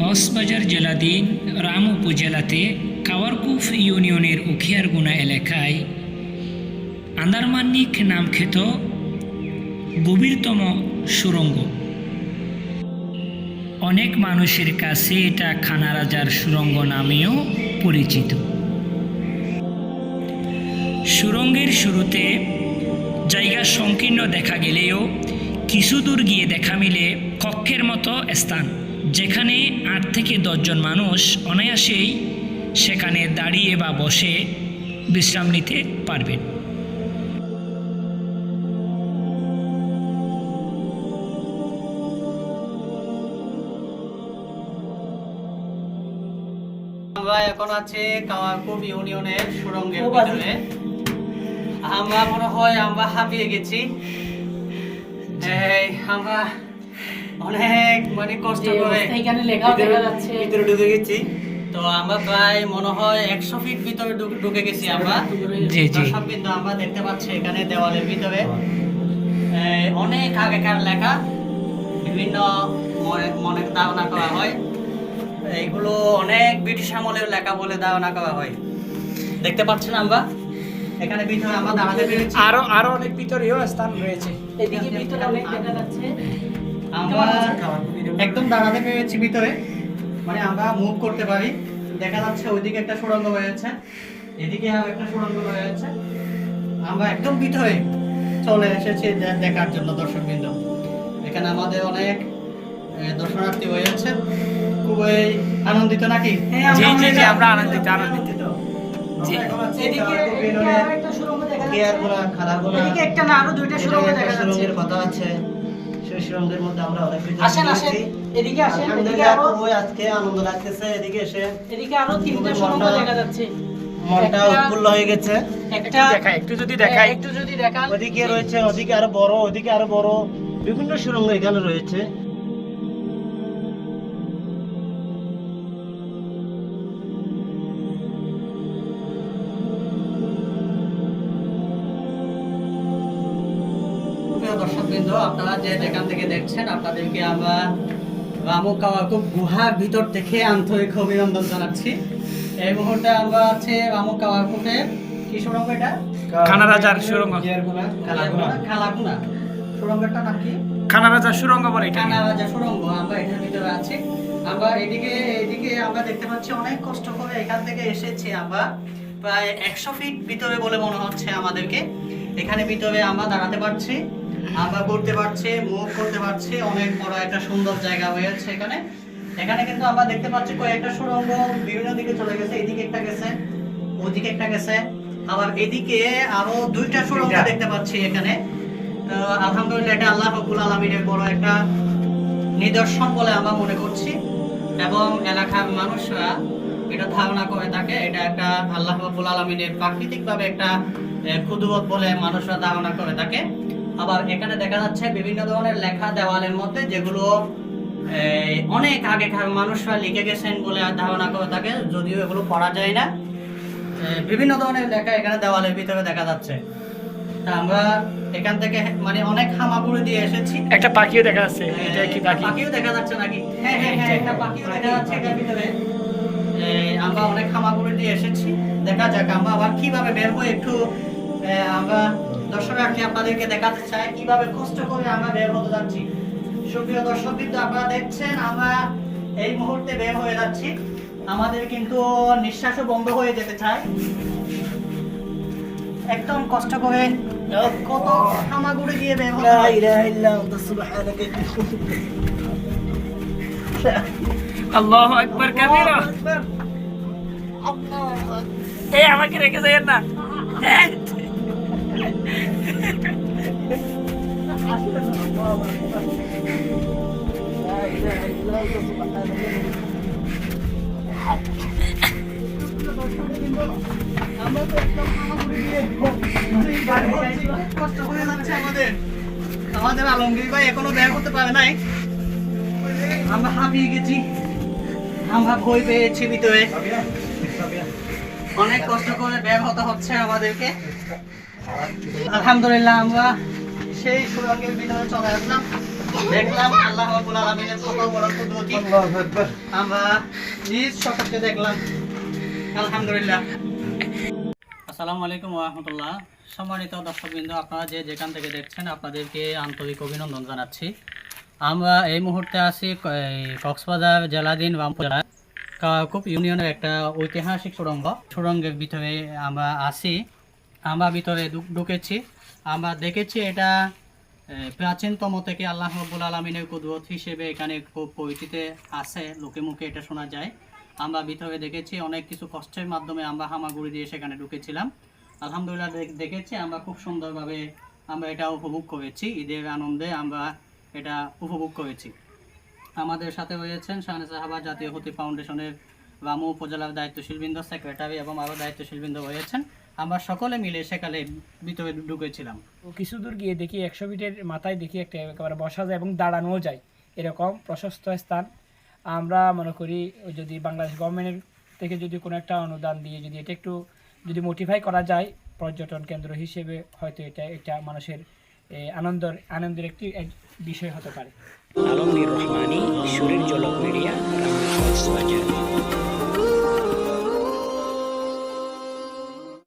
কক্সবাজার জেলাধীন রাম উপজেলাতে কাওয়ারকুফ ইউনিয়নের উখিয়ারগুনা এলাকায় আন্দারমান্নিক নামখ্যাত গভীরতম সুরঙ্গ। অনেক মানুষের কাছে এটা খানারাজার সুরঙ্গ নামেও পরিচিত। সুরঙ্গের শুরুতে জায়গা সংকীর্ণ দেখা গেলেও কিছু দূর গিয়ে দেখা মিলে কক্ষের মতো স্থান। যেখানে আট থেকে দশজন মানুষ অনায়াসেই সেখানে দাঁড়িয়ে বা বসে বিশ্রাম নিতে পারবেন আমরা এখন আছে কাওয়ারকুপ ইউনিয়নের সুরঙ্গের ভিতরে। আমরা মনে হয় আমরা হাঁপিয়ে গেছি। আমরা অনেক মানে কষ্ট করে। এখানে লেখাও দেখা যাচ্ছে। ভিতরে ঢুকে গেছি। তো আমরা প্রায় মনে হয় একশো ফিট ভিতরে ঢুকে- ঢুকে গেছি আমরা। জি জি। দর্শক বিন্দু আমরা দেখতে পাচ্ছি এখানে দেওয়ালের ভিতরে। অনেক আগেকার লেখা। বিভিন্ন মনে ধারণা করা হয়। এইগুলো অনেক ব্রিটিশ আমলের লেখা বলে ধারণা করা হয়। দেখতে পাচ্ছেন আমরা? এখানে ভিতরে আমরা দাঁড়াতে পেরেছি। আরও আরও অনেক ভিতরেও স্থান রয়েছে। এদিকে ভিতরে অনেক দেখা যাচ্ছে। আমরা একদম দাঁড়াতে পেরেছি ভিতরে। মানে আমরা মুভ করতে পারি। দেখা যাচ্ছে ওইদিকে একটা সুড়ঙ্গ রয়েছে এদিকে আর একটা সুড়ঙ্গ রয়েছে আমরা একদম ভিতরে চলে এসেছি দেখার জন্য দর্শকবৃন্দ। এখানে আমাদের অনেক দর্শনার্থী হয়েছে খুবই আনন্দিত নাকি? জি জি জি আমরা আনন্দিত আনন্দিত। এদিকে এদিকে একটা সুড়ঙ্গ দেখা যাচ্ছে। একটা না আরও দুইটা সুড়ঙ্গ দেখা যাচ্ছে। কথা আছে। মধ্যে আমরা অনেক কিছু আসেন আসেন এদিকে আসেন এদিকে আরও। ওই আজকে আনন্দ লাগতেছে। এদিকে এসে এদিকে আরও তিনটা দেখা যাচ্ছে। মনটা উৎফুল্ল হয়ে গেছে। একটা দেখাই একটু যদি দেখাই। একটু যদি দেখান। ওদিকে রয়েছে ওদিকে আরও বড় ওদিকে আরও বড়। বিভিন্ন সুরঙ্গ এখানে রয়েছে। প্রিয় দর্শকবৃন্দ আপনারা যে যেখান থেকে দেখছেন আপনাদেরকে আমরা রামু কাওয়াকুব গুহার ভিতর থেকে আন্তরিক অভিনন্দন জানাচ্ছি। এই মুহূর্তে আমরা আছি রামু কাওয়াকুবের কি সুরঙ্গ এটা? খানা রাজার সুড়ঙ্গ। খালাগুনা খালাগুনা সুরঙ্গটার নাম কি? খানা রাজার সুড়ঙ্গ বলে এটা কানা সুরঙ্গ আমরা এটার ভিতরে আছি। আমরা এদিকে এদিকে আমরা দেখতে পাচ্ছি অনেক কষ্ট করে এখান থেকে এসেছি আমরা। প্রায় একশো ফিট ভিতরে বলে মনে হচ্ছে আমাদেরকে। এখানে ভিতরে আমরা দাঁড়াতে পারছি। আমরা করতে পারছি মুভ করতে পারছি। অনেক বড় একটা সুন্দর জায়গা হয়েছে এখানে। এখানে কিন্তু আমরা দেখতে পাচ্ছি কয়েকটা সুরঙ্গ বিভিন্ন দিকে চলে গেছে। এদিকে একটা গেছে ওদিকে একটা গেছে। আবার এদিকে আরও দুইটা সুরঙ্গ দেখতে পাচ্ছি এখানে। তো আলহামদুলিল্লাহ এটা আল্লাহ রব্বুল আলমিনের বড় একটা নিদর্শন বলে আমরা মনে করছি। এবং এলাকার মানুষরা এটা ধারণা করে থাকে এটা একটা আল্লাহ রব্বুল আলমিনের প্রাকৃতিকভাবে একটা ক্ষুদুবত বলে মানুষরা ধারণা করে থাকে। আবার এখানে দেখা যাচ্ছে বিভিন্ন ধরনের লেখা দেওয়ালের মধ্যে যেগুলো অনেক আগেকার মানুষরা লিখে গেছেন বলে ধারণা করে থাকে যদিও এগুলো পড়া যায় না। বিভিন্ন ধরনের লেখা এখানে দেওয়ালের ভিতরে দেখা যাচ্ছে। তা আমরা এখান থেকে মানে অনেক হামাগুড়ি দিয়ে এসেছি। একটা পাখিও দেখা যাচ্ছে এটা কি পাখি? পাখিও দেখা যাচ্ছে নাকি? হ্যাঁ হ্যাঁ হ্যাঁ একটা পাখিও দেখা যাচ্ছে এটার ভিতরে। আমরা অনেক হামাগুড়ি দিয়ে এসেছি। দেখা যাক আমরা আবার কীভাবে বের হয়ে একটু এ, আমরা দর্শনার্থী আপনাদেরকে দেখাতে চাই কীভাবে কষ্ট করে আমরা বের হতে যাচ্ছি। সুপ্রিয় দর্শক কিন্তু আপনারা দেখছেন আমরা এই মুহূর্তে বের হয়ে যাচ্ছি। আমাদের কিন্তু নিঃশ্বাসও বন্ধ হয়ে যেতে চায়। একদম কষ্ট করে কত হামাগুড়ি দিয়ে বের হতে হয়। আল্লাহ আকবার কাবীরা। এই আমাকে রেখে যাইয়েন না। আমাদের আলমগীর ভাই এখনও বের করতে পারে নাই আমরা হাঁপিয়ে গেছি আমরা ভয় পেয়েছি ভিতরে অনেক কষ্ট করে বের হতে হচ্ছে আমাদেরকে। আলহামদুলিল্লাহ আমরা সেই সুরঙ্গের ভিতরে চলে আসলাম। দেখলাম আল্লাহ রাব্বুল আলামিনের কত বড় কুদরতি। আমরা নিজ চক্ষে দেখলাম। আলহামদুলিল্লাহ। আসসালামু আলাইকুম সম্মানিত দর্শকবৃন্দ আপনারা যে যেখান থেকে দেখছেন আপনাদেরকে আন্তরিক অভিনন্দন জানাচ্ছি। আমরা এই মুহূর্তে আছি কক্সবাজার জেলাধীন রামপুর কাকুপ ইউনিয়নের একটা ঐতিহাসিক সুড়ঙ্গ। সুড়ঙ্গের ভিতরে আমরা আছি। আমরা ভিতরে ঢুকেছি। আমরা দেখেছি এটা প্রাচীনতম থেকে আল্লাহ রব্বুল আলমিনের কুদরত হিসেবে এখানে খুব পরিচিতি আছে, লোকে মুখে এটা শোনা যায়। আমরা ভিতরে দেখেছি অনেক কিছু কষ্টের মাধ্যমে আমরা হামাগুড়ি দিয়ে সেখানে ঢুকেছিলাম। আলহামদুলিল্লাহ দেখ- দেখেছি, আমরা খুব সুন্দরভাবে আমরা এটা উপভোগ করেছি। ঈদের আনন্দে আমরা এটা উপভোগ করেছি। আমাদের সাথে রয়েছেন শাহানা সাহাবা জাতীয় হতি ফাউন্ডেশনের রামু উপজেলার দায়িত্বশীল বৃন্দ, সেক্রেটারি এবং আরও দায়িত্বশীল বৃন্দ রয়েছেন। আমরা সকলে মিলে সেখানে ভিতরে ঢুকেছিলাম। তো কিছু দূর গিয়ে দেখি একশো ফিটের মাথায় দেখি একটা একেবারে বসা যায় এবং দাঁড়ানোও যায়। এরকম প্রশস্ত স্থান। আমরা মনে করি যদি বাংলাদেশ গভর্নমেন্টের থেকে যদি কোনো একটা অনুদান দিয়ে যদি এটা একটু যদি মোটিফাই করা যায় পর্যটন কেন্দ্র হিসেবে হয়তো এটা এটা মানুষের আনন্দর আনন্দের একটি এক বিষয় হতে পারে। আলমগীর রহমানী শরীর জলক মিডিয়া